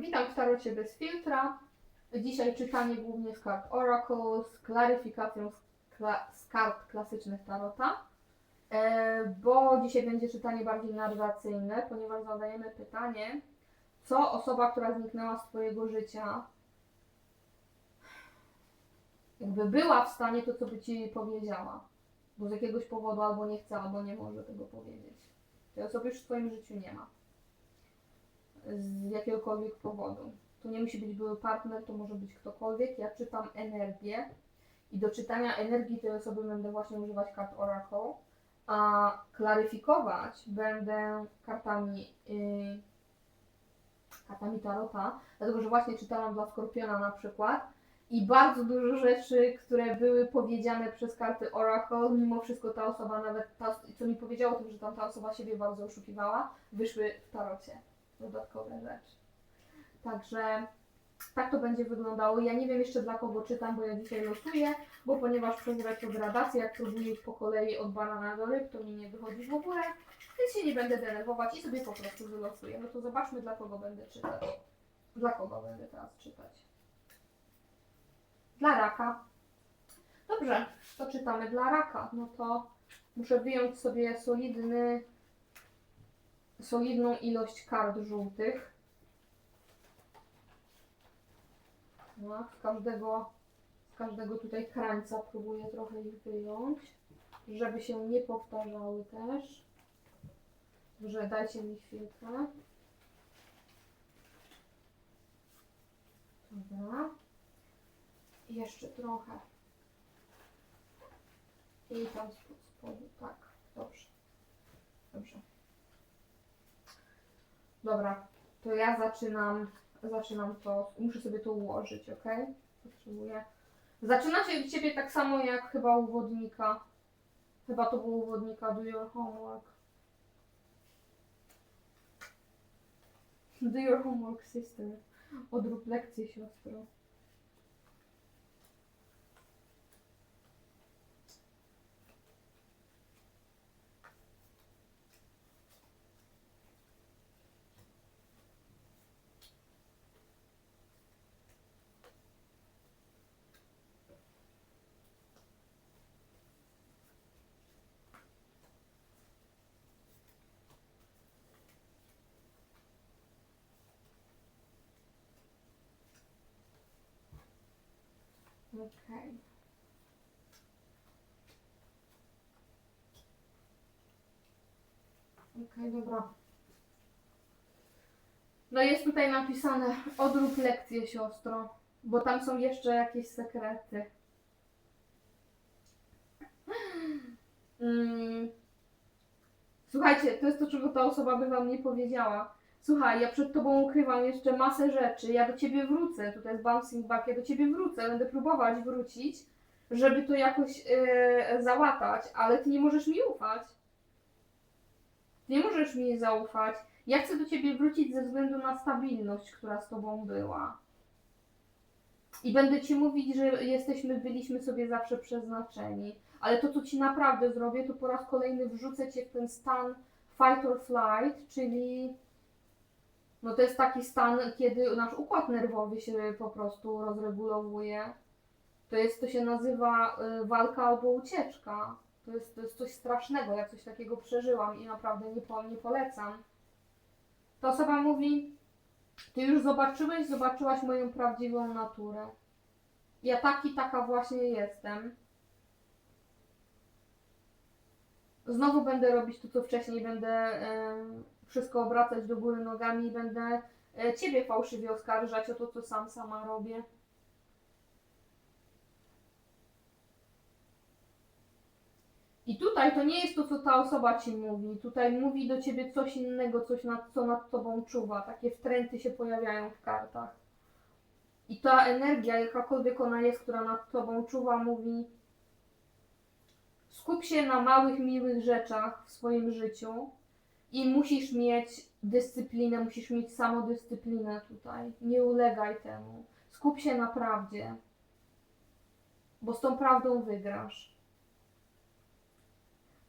Witam w Tarocie bez filtra. Dzisiaj czytanie głównie z kart Oracle z klaryfikacją z, kla- z kart klasycznych Tarota. E, bo dzisiaj będzie czytanie bardziej narracyjne, ponieważ zadajemy pytanie, co osoba, która zniknęła z Twojego życia, jakby była w stanie, to co by Ci powiedziała. Bo z jakiegoś powodu albo nie chce, albo nie może tego powiedzieć. Tej osoby już w Twoim życiu nie ma z jakiegokolwiek powodu. To nie musi być były partner, to może być ktokolwiek. Ja czytam energię i do czytania energii tej osoby będę właśnie używać kart Oracle, a klaryfikować będę kartami, yy, kartami Tarota, dlatego że właśnie czytałam dla Skorpiona na przykład i bardzo dużo rzeczy, które były powiedziane przez karty Oracle, mimo wszystko ta osoba nawet, ta, co mi powiedziało o tym, że tam ta osoba siebie bardzo oszukiwała, wyszły w Tarocie dodatkowe rzeczy. Także tak to będzie wyglądało. Ja nie wiem jeszcze dla kogo czytam, bo ja dzisiaj losuję, bo ponieważ przez retrogradację, jak próbuję po kolei od banana do ryb, to mi nie wychodzi w ogóle, więc się nie będę denerwować i sobie po prostu wylosuję. No to zobaczmy dla kogo będę czytać. Dla kogo będę teraz czytać. Dla raka. Dobrze, to czytamy dla raka. No to muszę wyjąć sobie solidny solidną ilość kart żółtych. No, z każdego, z każdego tutaj krańca próbuję trochę ich wyjąć, żeby się nie powtarzały też. Dobrze, dajcie mi chwilkę. Dobra. Jeszcze trochę. I tam spod spodu, tak, dobrze. Dobrze. Dobra, to ja zaczynam, zaczynam to, muszę sobie to ułożyć, ok? Potrzebuję. Zaczyna się Ciebie tak samo jak chyba u wodnika. Chyba to było u wodnika, do your homework. Do your homework, sister. Odrób lekcję, siostro. Okej. Okej, dobra. No jest tutaj napisane odrób lekcję siostro, bo tam są jeszcze jakieś sekrety. Mm. Słuchajcie, to jest to, czego ta osoba by wam nie powiedziała. Słuchaj, ja przed tobą ukrywam jeszcze masę rzeczy, ja do ciebie wrócę, tutaj jest bouncing back, ja do ciebie wrócę, będę próbować wrócić, żeby to jakoś e, załatać, ale ty nie możesz mi ufać. Ty nie możesz mi zaufać. Ja chcę do ciebie wrócić ze względu na stabilność, która z tobą była. I będę ci mówić, że jesteśmy, byliśmy sobie zawsze przeznaczeni. Ale to, co ci naprawdę zrobię, to po raz kolejny wrzucę cię w ten stan fight or flight, czyli no to jest taki stan, kiedy nasz układ nerwowy się po prostu rozregulowuje. To jest, to się nazywa y, walka albo ucieczka. To jest, to jest coś strasznego, ja coś takiego przeżyłam i naprawdę nie, po, nie polecam. Ta osoba mówi, ty już zobaczyłeś, zobaczyłaś moją prawdziwą naturę. Ja taki, taka właśnie jestem. Znowu będę robić to, co wcześniej, będę wszystko obracać do góry nogami i będę e, ciebie fałszywie oskarżać o to, co sam sama robię. I tutaj to nie jest to, co ta osoba ci mówi. Tutaj mówi do ciebie coś innego, coś nad, co nad tobą czuwa. Takie wtręty się pojawiają w kartach. I ta energia, jakakolwiek ona jest, która nad tobą czuwa, mówi: skup się na małych, miłych rzeczach w swoim życiu i musisz mieć dyscyplinę, musisz mieć samodyscyplinę tutaj. Nie ulegaj temu. Skup się na prawdzie, bo z tą prawdą wygrasz.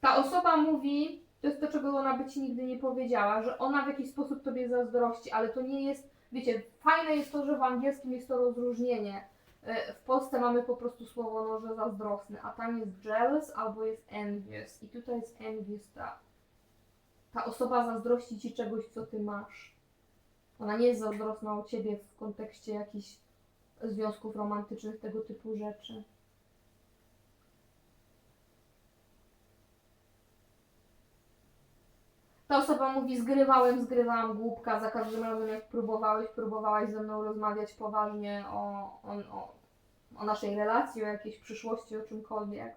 Ta osoba mówi, to jest to, czego ona by ci nigdy nie powiedziała, że ona w jakiś sposób tobie zazdrości, ale to nie jest wiecie, fajne jest to, że w angielskim jest to rozróżnienie. E, W Polsce mamy po prostu słowo no, że zazdrosny, a tam jest jealous albo jest envious. I tutaj jest envious, ta, ta osoba zazdrości ci czegoś, co ty masz. Ona nie jest zazdrosna o ciebie w kontekście jakichś związków romantycznych, tego typu rzeczy. Ta osoba mówi, zgrywałem, zgrywałam głupka, za każdym razem jak próbowałeś, próbowałaś ze mną rozmawiać poważnie o, o, o, o naszej relacji, o jakiejś przyszłości, o czymkolwiek.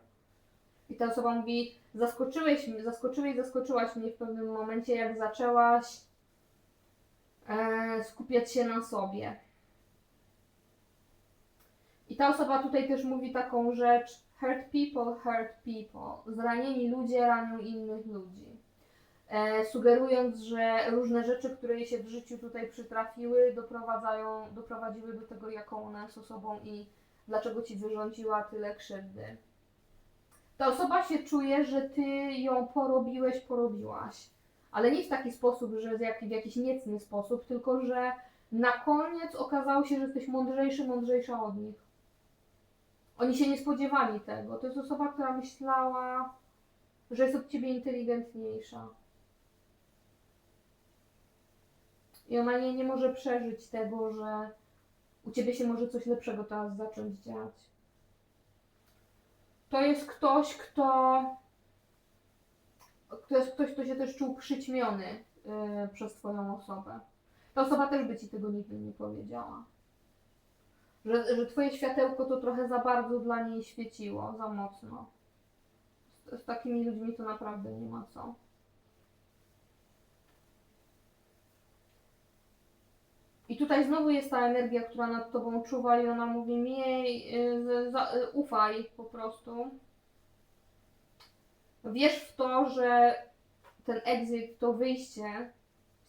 I ta osoba mówi, zaskoczyłeś, mnie- zaskoczyłeś, zaskoczyłaś mnie w pewnym momencie, jak zaczęłaś e, skupiać się na sobie. I ta osoba tutaj też mówi taką rzecz, hurt people, hurt people. Zranieni ludzie ranią innych ludzi e, sugerując, że różne rzeczy, które jej się w życiu tutaj przytrafiły, doprowadzają, doprowadziły do tego, jaką ona jest osobą i dlaczego ci wyrządziła tyle krzywdy. Ta osoba się czuje, że ty ją porobiłeś, porobiłaś. Ale nie w taki sposób, że w jak- w jakiś niecny sposób, tylko że na koniec okazało się, że jesteś mądrzejszy, mądrzejsza od nich. Oni się nie spodziewali tego. To jest osoba, która myślała, że jest od ciebie inteligentniejsza. I ona nie, nie może przeżyć tego, że u ciebie się może coś lepszego teraz zacząć dziać. To jest ktoś, kto. To jest ktoś, kto się też czuł przyćmiony yy, przez Twoją osobę. Ta osoba też by Ci tego nigdy nie powiedziała. Że, że Twoje światełko to trochę za bardzo dla niej świeciło, za mocno. Z, z takimi ludźmi to naprawdę nie ma co. I tutaj znowu jest ta energia, która nad tobą czuwa i ona mówi miej, y, y, ufaj po prostu. Wierz w to, że ten exit, to wyjście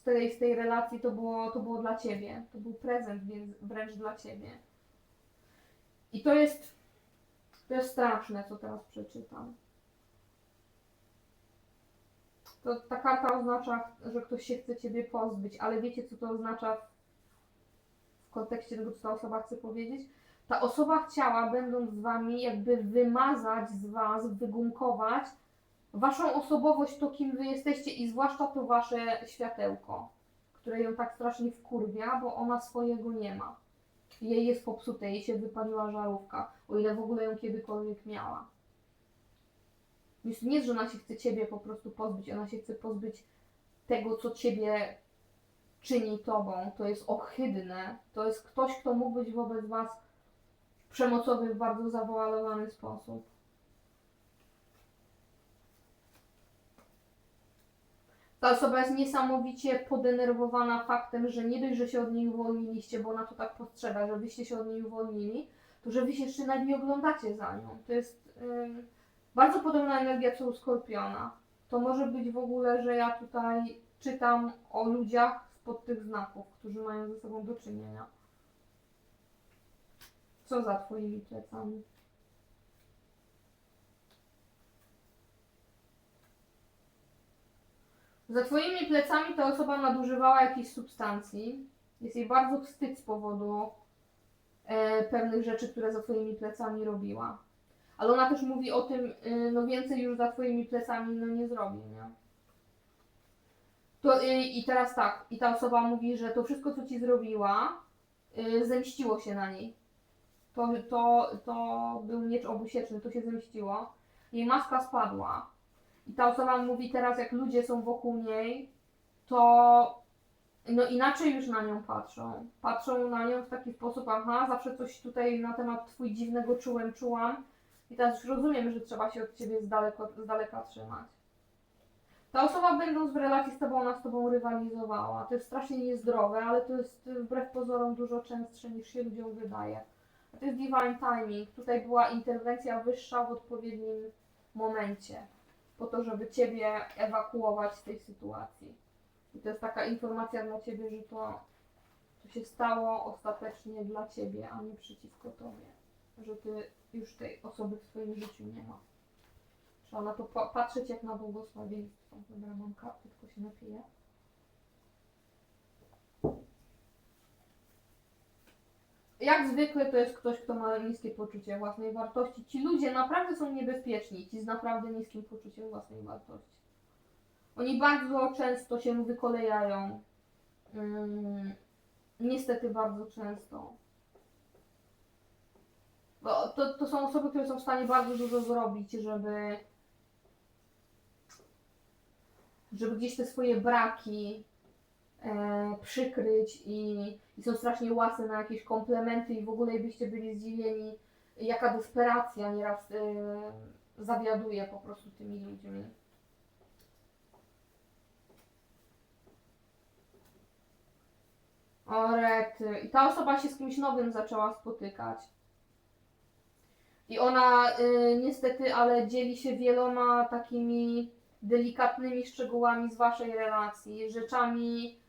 z tej, z tej relacji to było, to było dla ciebie. To był prezent więc wręcz dla ciebie. I to jest, to jest straszne, co teraz przeczytam. To ta karta oznacza, że ktoś się chce ciebie pozbyć, ale wiecie, co to oznacza kontekście tego, co ta osoba chce powiedzieć. Ta osoba chciała, będąc z wami, jakby wymazać z was, wygumkować waszą osobowość, to kim wy jesteście i zwłaszcza to wasze światełko, które ją tak strasznie wkurwia, bo ona swojego nie ma. Jej jest popsute, jej się wypaliła żarówka, o ile w ogóle ją kiedykolwiek miała. Więc nie, że ona się chce ciebie po prostu pozbyć, ona się chce pozbyć tego, co ciebie czyni tobą, to jest ohydne, to jest ktoś, kto mógł być wobec was przemocowy w bardzo zawoalowany sposób. Ta osoba jest niesamowicie podenerwowana faktem, że nie dość, że się od niej uwolniliście, bo ona to tak postrzega, że wyście się od niej uwolnili, to że wy się jeszcze nawet nie oglądacie za nią. To jest ym, bardzo podobna energia co u Skorpiona. To może być w ogóle, że ja tutaj czytam o ludziach spod tych znaków, którzy mają ze sobą do czynienia. Co za twoimi plecami? Za twoimi plecami ta osoba nadużywała jakiejś substancji. Jest jej bardzo wstyd z powodu e, pewnych rzeczy, które za twoimi plecami robiła. Ale ona też mówi o tym, y, no więcej już za twoimi plecami no nie zrobi, nie? To, y, I teraz tak, i ta osoba mówi, że to wszystko, co ci zrobiła, y, zemściło się na niej. To, to, to był miecz obusieczny, to się zemściło. Jej maska spadła. I ta osoba mówi teraz, jak ludzie są wokół niej, to no inaczej już na nią patrzą. Patrzą na nią w taki sposób, aha, zawsze coś tutaj na temat twój dziwnego czułem, czułam. I teraz już rozumiem, że trzeba się od ciebie z, daleko, z daleka trzymać. Ta osoba będąc w relacji z tobą, ona z tobą rywalizowała. To jest strasznie niezdrowe, ale to jest y, wbrew pozorom dużo częstsze niż się ludziom wydaje. A to jest divine timing. Tutaj była interwencja wyższa w odpowiednim momencie. Po to, żeby ciebie ewakuować z tej sytuacji. I to jest taka informacja dla ciebie, że to, to się stało ostatecznie dla ciebie, a nie przeciwko tobie. Że ty już tej osoby w swoim życiu nie ma. Trzeba na to pa- patrzeć jak na błogosławieństwo. Dobra, mam kartę, tylko się napiję. jak zwykle to jest ktoś, kto ma niskie poczucie własnej wartości. Ci ludzie naprawdę są niebezpieczni, ci z naprawdę niskim poczuciem własnej wartości. Oni bardzo często się wykolejają. Mm, niestety bardzo często. Bo to, to są osoby, które są w stanie bardzo dużo zrobić, żeby żeby gdzieś te swoje braki e, przykryć i, i są strasznie łasne na jakieś komplementy i w ogóle byście byli zdziwieni, jaka desperacja nieraz e, zawiaduje po prostu tymi ludźmi. O rety. I ta osoba się z kimś nowym zaczęła spotykać. I ona y, niestety, ale dzieli się wieloma takimi delikatnymi szczegółami z waszej relacji, rzeczami,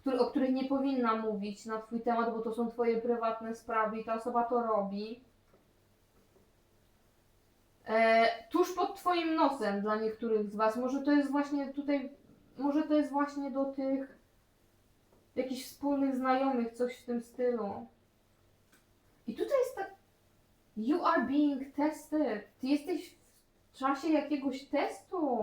który, o których nie powinna mówić na twój temat, bo to są twoje prywatne sprawy i ta osoba to robi. E, tuż pod twoim nosem dla niektórych z was. Może to jest właśnie tutaj, może to jest właśnie do tych jakichś wspólnych znajomych, coś w tym stylu. I tutaj jest tak. You are being tested. Ty jesteś w czasie jakiegoś testu.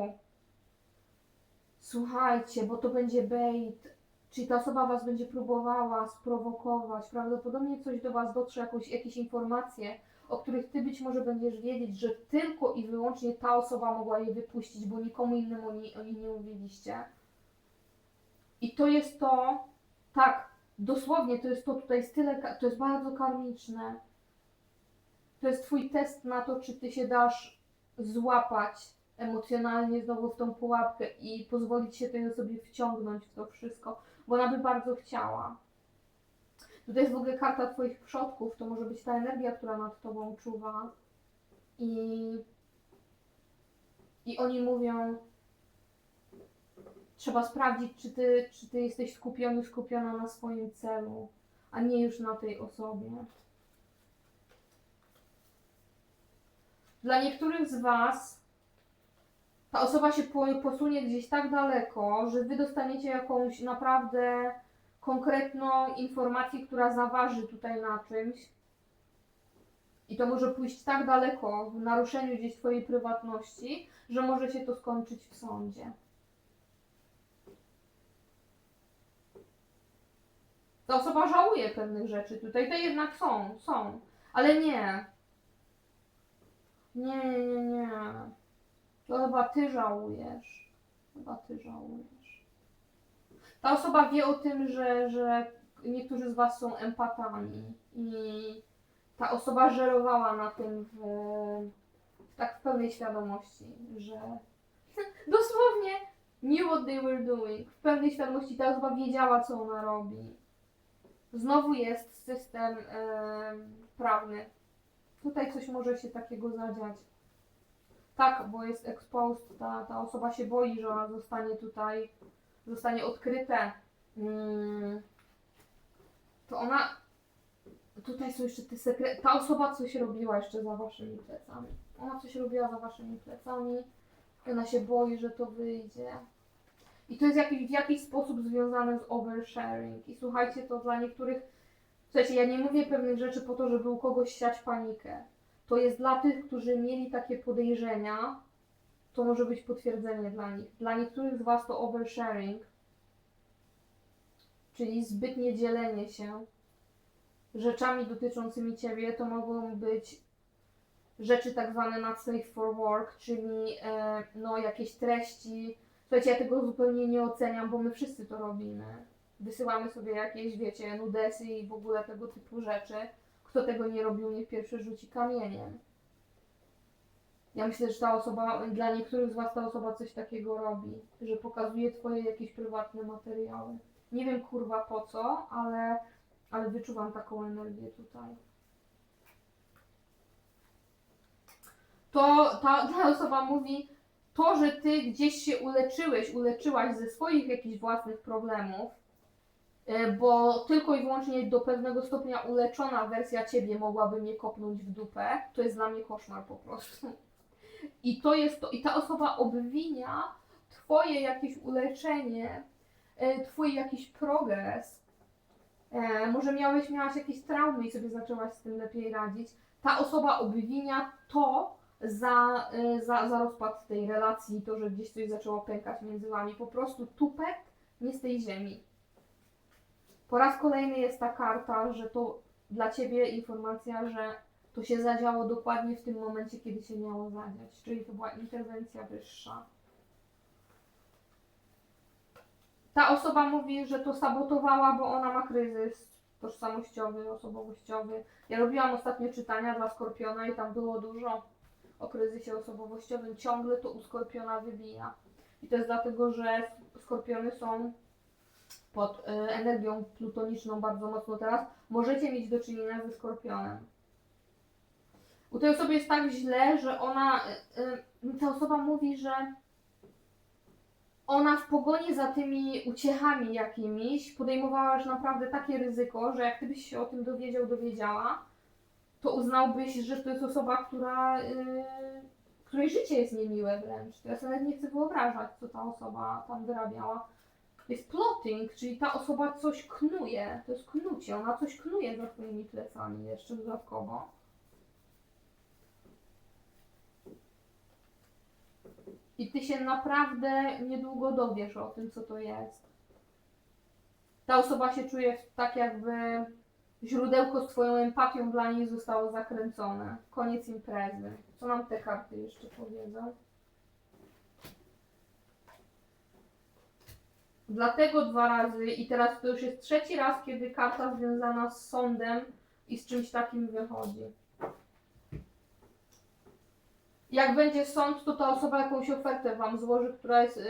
Słuchajcie, bo to będzie bait. Czyli ta osoba was będzie próbowała sprowokować. Prawdopodobnie coś do was dotrze, jakąś, jakieś informacje, o których ty być może będziesz wiedzieć, że tylko i wyłącznie ta osoba mogła je wypuścić, bo nikomu innemu o niej nie mówiliście. I to jest to, tak, dosłownie to jest to tutaj jest tyle, ka- to jest bardzo karmiczne. To jest twój test na to, czy ty się dasz złapać emocjonalnie znowu w tą pułapkę i pozwolić się tej osobie wciągnąć w to wszystko, bo ona by bardzo chciała. Tutaj jest w ogóle karta twoich przodków, to może być ta energia, która nad tobą czuwa. I, i oni mówią, trzeba sprawdzić, czy ty, czy ty jesteś skupiony, skupiona na swoim celu, a nie już na tej osobie. Dla niektórych z Was ta osoba się po- posunie gdzieś tak daleko, że Wy dostaniecie jakąś naprawdę konkretną informację, która zaważy tutaj na czymś. I to może pójść tak daleko w naruszeniu gdzieś Twojej prywatności, że może się to skończyć w sądzie. Ta osoba żałuje pewnych rzeczy tutaj, te jednak są, są, ale nie. Nie, nie, nie. To chyba ty żałujesz. Chyba ty żałujesz. Ta osoba wie o tym, że, że niektórzy z was są empatami i ta osoba żerowała na tym w, w tak w pełnej świadomości, że dosłownie knew what they were doing. W pełnej świadomości ta osoba wiedziała, co ona robi. Znowu jest system em, prawny. Tutaj coś może się takiego zadziać. Tak, bo jest exposed, ta, ta osoba się boi, że ona zostanie tutaj, zostanie odkryte. Mm. To ona, tutaj są jeszcze te sekrety, ta osoba coś robiła jeszcze za waszymi plecami. Ona coś robiła za waszymi plecami, ona się boi, że to wyjdzie. I to jest jakiś, w jakiś sposób związane z oversharing. I słuchajcie, to dla niektórych Słuchajcie, ja nie mówię pewnych rzeczy po to, żeby u kogoś siać panikę. To jest dla tych, którzy mieli takie podejrzenia, to może być potwierdzenie dla nich. Dla niektórych z Was to oversharing, czyli zbytnie dzielenie się rzeczami dotyczącymi Ciebie, to mogą być rzeczy tak zwane not safe for work, czyli e, no, jakieś treści. Słuchajcie, ja tego zupełnie nie oceniam, bo my wszyscy to robimy wysyłamy sobie jakieś, wiecie, nudesy i w ogóle tego typu rzeczy. Kto tego nie robił, niech pierwszy rzuci kamieniem. Ja myślę, że ta osoba, dla niektórych z Was ta osoba coś takiego robi, że pokazuje Twoje jakieś prywatne materiały. Nie wiem kurwa po co, ale, ale wyczuwam taką energię tutaj. To ta, ta osoba mówi, to, że Ty gdzieś się uleczyłeś, uleczyłaś ze swoich jakichś własnych problemów, bo tylko i wyłącznie do pewnego stopnia uleczona wersja ciebie mogłaby mnie kopnąć w dupę. To jest dla mnie koszmar po prostu. I to jest to, i ta osoba obwinia twoje jakieś uleczenie, e, twój jakiś progres E, może miałeś, miałaś jakieś traumy i sobie zaczęłaś z tym lepiej radzić. Ta osoba obwinia to za, e, za, za rozpad tej relacji, to, że gdzieś coś zaczęło pękać między wami. Po prostu tupet nie z tej ziemi. Po raz kolejny jest ta karta, że to dla ciebie informacja, że to się zadziało dokładnie w tym momencie, kiedy się miało zadziać. Czyli to była interwencja wyższa. Ta osoba mówi, że to sabotowała, bo ona ma kryzys tożsamościowy, osobowościowy. Ja robiłam ostatnio czytania dla Skorpiona i tam było dużo o kryzysie osobowościowym. Ciągle to u Skorpiona wybija. I to jest dlatego, że Skorpiony są pod y, energią plutoniczną bardzo mocno teraz. Możecie mieć do czynienia ze Skorpionem. U tej osoby jest tak źle, że ona, y, y, ta osoba mówi, że ona w pogoni za tymi uciechami jakimiś podejmowała już naprawdę takie ryzyko, że jak ty byś się o tym dowiedział, dowiedziała, to uznałbyś, że to jest osoba, która, której życie jest niemiłe wręcz. Ja nawet nie chcę wyobrażać, co ta osoba tam wyrabiała. Jest plotting, czyli ta osoba coś knuje, to jest knucie, ona coś knuje za twoimi plecami jeszcze dodatkowo. I ty się naprawdę niedługo dowiesz o tym, co to jest. Ta osoba się czuje tak, jakby źródełko z twoją empatią dla niej zostało zakręcone. Koniec imprezy. Co nam te karty jeszcze powiedzą? Dlatego dwa razy i teraz to już jest trzeci raz, kiedy karta związana z sądem i z czymś takim wychodzi. Jak będzie sąd, to ta osoba jakąś ofertę wam złoży, która jest yy,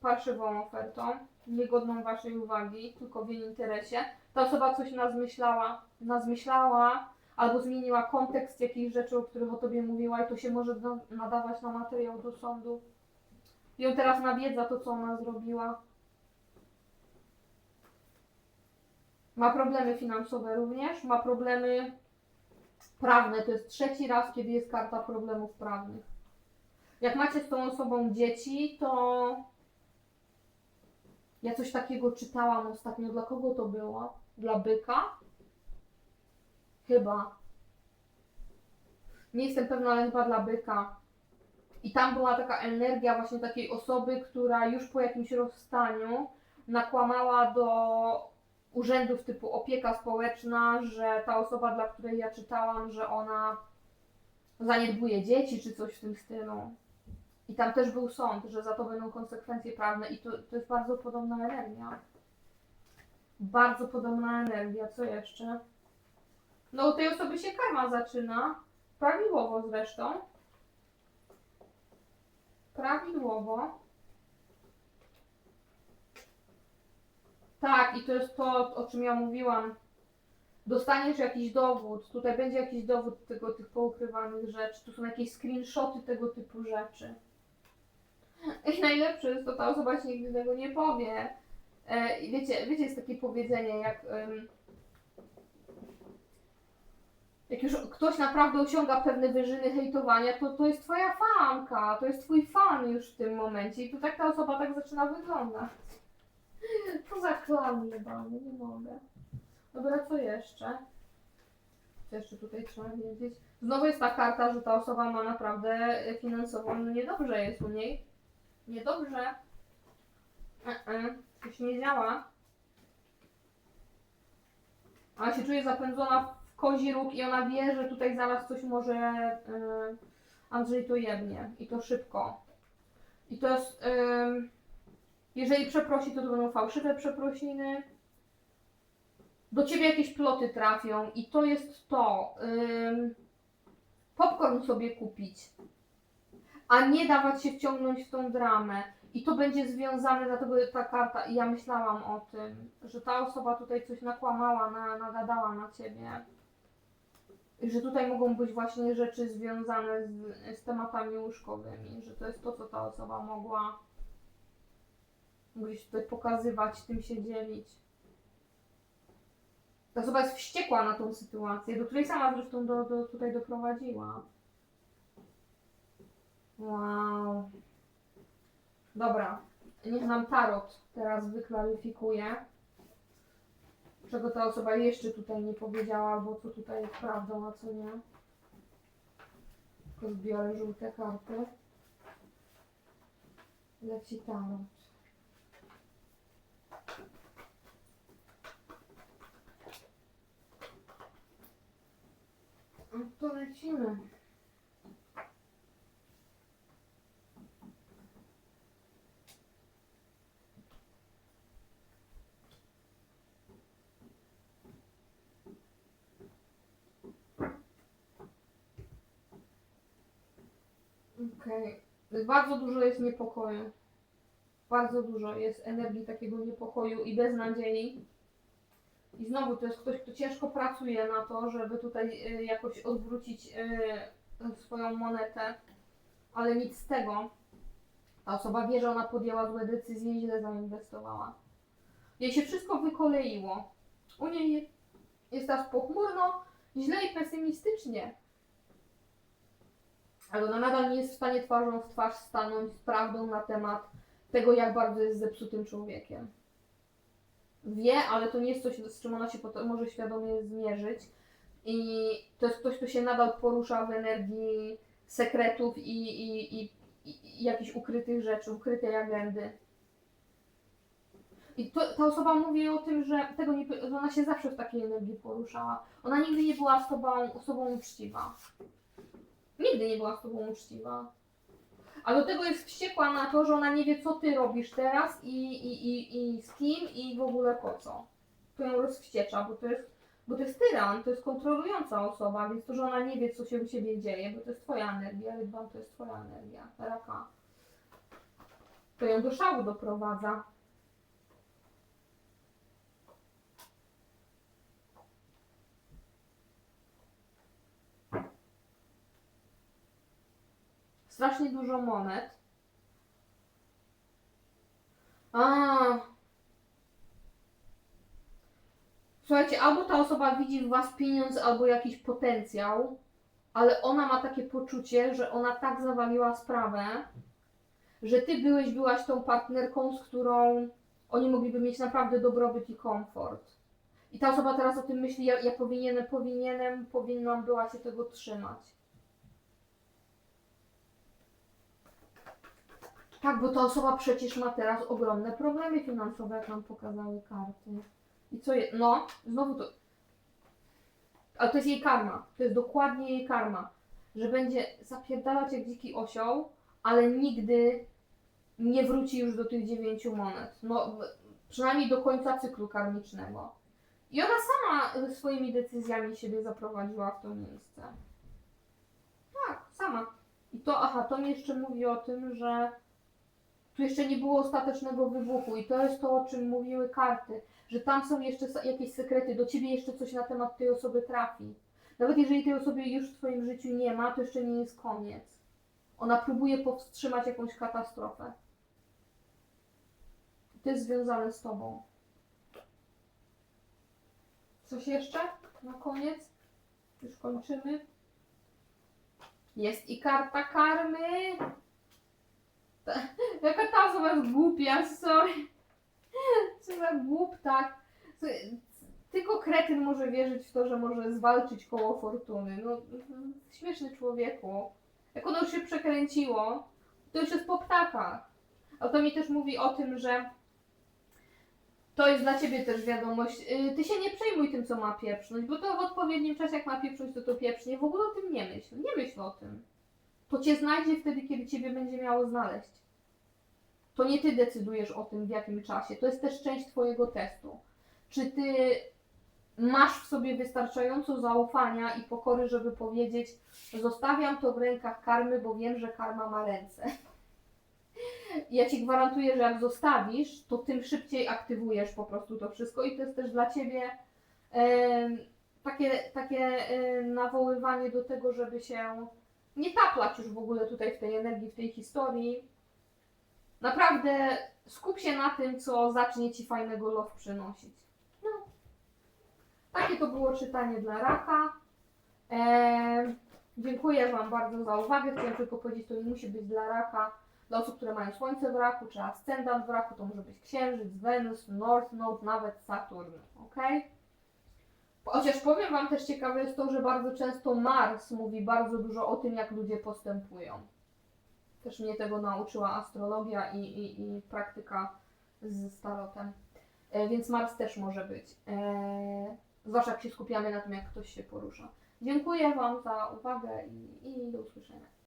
parszywą ofertą, niegodną waszej uwagi, tylko w jej interesie. Ta osoba coś nazmyślała, nazmyślała albo zmieniła kontekst jakichś rzeczy, o których o tobie mówiła i to się może na- nadawać na materiał do sądu. I on teraz nawiedza to, co ona zrobiła. Ma problemy finansowe również, ma problemy prawne. To jest trzeci raz, kiedy jest karta problemów prawnych. Jak macie z tą osobą dzieci, to ja coś takiego czytałam ostatnio. Dla kogo to było? Dla byka? Chyba. Nie jestem pewna, ale chyba dla byka. I tam była taka energia właśnie takiej osoby, która już po jakimś rozstaniu nakłamała do urzędów typu opieka społeczna, że ta osoba, dla której ja czytałam, że ona zaniedbuje dzieci czy coś w tym stylu. I tam też był sąd, że za to będą konsekwencje prawne i to, to jest bardzo podobna energia. Bardzo podobna energia. Co jeszcze? No u tej osoby się karma zaczyna. Prawidłowo zresztą. Prawidłowo. Tak, i to jest to, o czym ja mówiłam. Dostaniesz jakiś dowód, tutaj będzie jakiś dowód tego, tych poukrywanych rzeczy, tu są jakieś screenshoty tego typu rzeczy. I najlepsze jest to, ta osoba ci nigdy tego nie powie. E, wiecie, wiecie, jest takie powiedzenie, jak, jak już ktoś naprawdę osiąga pewne wyżyny hejtowania, to to jest twoja fanka, to jest twój fan już w tym momencie. I tu tak ta osoba tak zaczyna wyglądać. To za klam jebany, nie mogę. Dobra, co jeszcze? Co jeszcze tutaj trzeba wiedzieć? Znowu jest ta karta, że ta osoba ma naprawdę finansową, no niedobrze jest u niej. Niedobrze. E-e, coś nie działa. Ona się czuje zapędzona kozi róg i ona wie, że tutaj zaraz coś może e, Andrzej to jebnie. I to szybko. I to jest... em, jeżeli przeprosi, to to będą fałszywe przeprosiny. Do ciebie jakieś ploty trafią i to jest to. Ym, popcorn sobie kupić, a nie dawać się wciągnąć w tą dramę. I to będzie związane, dlatego ta karta, i ja myślałam o tym, że ta osoba tutaj coś nakłamała, na, nagadała na ciebie. Że tutaj mogą być właśnie rzeczy związane z, z tematami łóżkowymi, że to jest to, co ta osoba mogła gdzieś tutaj pokazywać, tym się dzielić. Ta osoba jest wściekła na tą sytuację, do której sama zresztą do, do, tutaj doprowadziła. Wow. Dobra, niech nam tarot teraz wyklaryfikuje. Czego ta osoba jeszcze tutaj nie powiedziała, albo co tutaj jest prawdą, a co nie. Tylko zbiorę żółte karty. Leci tarot. To lecimy. Okej. Bardzo dużo jest niepokoju. Bardzo dużo jest energii takiego niepokoju i beznadziei. I znowu to jest ktoś, kto ciężko pracuje na to, żeby tutaj y, jakoś odwrócić y, swoją monetę, ale nic z tego. Ta osoba wie, że ona podjęła złe decyzje i źle zainwestowała. Jej się wszystko wykoleiło. U niej jest teraz pochmurno, źle i pesymistycznie. Ale ona nadal nie jest w stanie twarzą w twarz stanąć z prawdą na temat tego, jak bardzo jest zepsutym człowiekiem. Wie, ale to nie jest coś, z czym ona się może świadomie zmierzyć. I to jest ktoś, kto się nadal porusza w energii sekretów i, i, i, i jakichś ukrytych rzeczy, ukrytej agendy. I to, ta osoba mówi o tym, że tego nie, że ona się zawsze w takiej energii poruszała. Ona nigdy nie była z tobą, osobą uczciwa. Nigdy nie była z tobą uczciwa. A do tego jest wściekła na to, że ona nie wie, co ty robisz teraz i, i, i, i z kim i w ogóle po co. To ją rozwściecza, bo to jest, bo to jest tyran, to jest kontrolująca osoba, więc to, że ona nie wie, co się u ciebie dzieje, bo to jest twoja energia, rybam to jest twoja energia, raka. To ją do szału doprowadza. Strasznie dużo monet. A. Słuchajcie, albo ta osoba widzi w was pieniądz, albo jakiś potencjał, ale ona ma takie poczucie, że ona tak zawaliła sprawę, że ty byłeś, byłaś tą partnerką, z którą oni mogliby mieć naprawdę dobrobyt i komfort. I ta osoba teraz o tym myśli, ja, ja powinienem, powinienem, powinnam była się tego trzymać. Tak, bo ta osoba przecież ma teraz ogromne problemy finansowe, jak nam pokazały karty. I co je... No, znowu to... Ale to jest jej karma. To jest dokładnie jej karma. Że będzie zapierdalać jak dziki osioł, ale nigdy nie wróci już do tych dziewięciu monet. No, przynajmniej do końca cyklu karmicznego. I ona sama swoimi decyzjami siebie zaprowadziła w to miejsce. Tak, sama. I to, aha, to mi jeszcze mówi o tym, że tu jeszcze nie było ostatecznego wybuchu i to jest to, o czym mówiły karty, że tam są jeszcze jakieś sekrety, do ciebie jeszcze coś na temat tej osoby trafi. Nawet jeżeli tej osoby już w twoim życiu nie ma, to jeszcze nie jest koniec. Ona próbuje powstrzymać jakąś katastrofę. To jest związane z tobą. Coś jeszcze na koniec? Już kończymy. Jest i karta karmy. Ta, jaka ta osoba jest głupia, sorry. Co za głup, tak. Tylko kretyn może wierzyć w to, że może zwalczyć koło fortuny. No, śmieszny człowieku. Jak ono już się przekręciło, to już jest po ptakach. A to mi też mówi o tym, że to jest dla ciebie też wiadomość. Yy, Ty się nie przejmuj tym, co ma pieprznąć, bo to w odpowiednim czasie, jak ma pieprznąć, to to pieprznie. W ogóle o tym nie myśl. Nie myśl o tym. To cię znajdzie wtedy, kiedy ciebie będzie miało znaleźć. To nie ty decydujesz o tym, w jakim czasie. To jest też część twojego testu. Czy ty masz w sobie wystarczająco zaufania i pokory, żeby powiedzieć, zostawiam to w rękach karmy, bo wiem, że karma ma ręce. Ja ci gwarantuję, że jak zostawisz, to tym szybciej aktywujesz po prostu to wszystko i to jest też dla ciebie em, takie, takie em, nawoływanie do tego, żeby się nie taplać już w ogóle tutaj w tej energii, w tej historii. Naprawdę skup się na tym, co zacznie ci fajnego love przynosić. No. Takie to było czytanie dla raka. Em, dziękuję Wam bardzo za uwagę. Chciałam tylko powiedzieć, to nie musi być dla raka. Dla osób, które mają Słońce w raku, czy ascendant w raku, to może być Księżyc, Wenus, North Node, nawet Saturn. ok? Chociaż powiem Wam też ciekawe jest to, że bardzo często Mars mówi bardzo dużo o tym, jak ludzie postępują. Też mnie tego nauczyła astrologia i, i, i praktyka z starotem. E, więc Mars też może być. E, zwłaszcza jak się skupiamy na tym, jak ktoś się porusza. Dziękuję Wam za uwagę i, i do usłyszenia.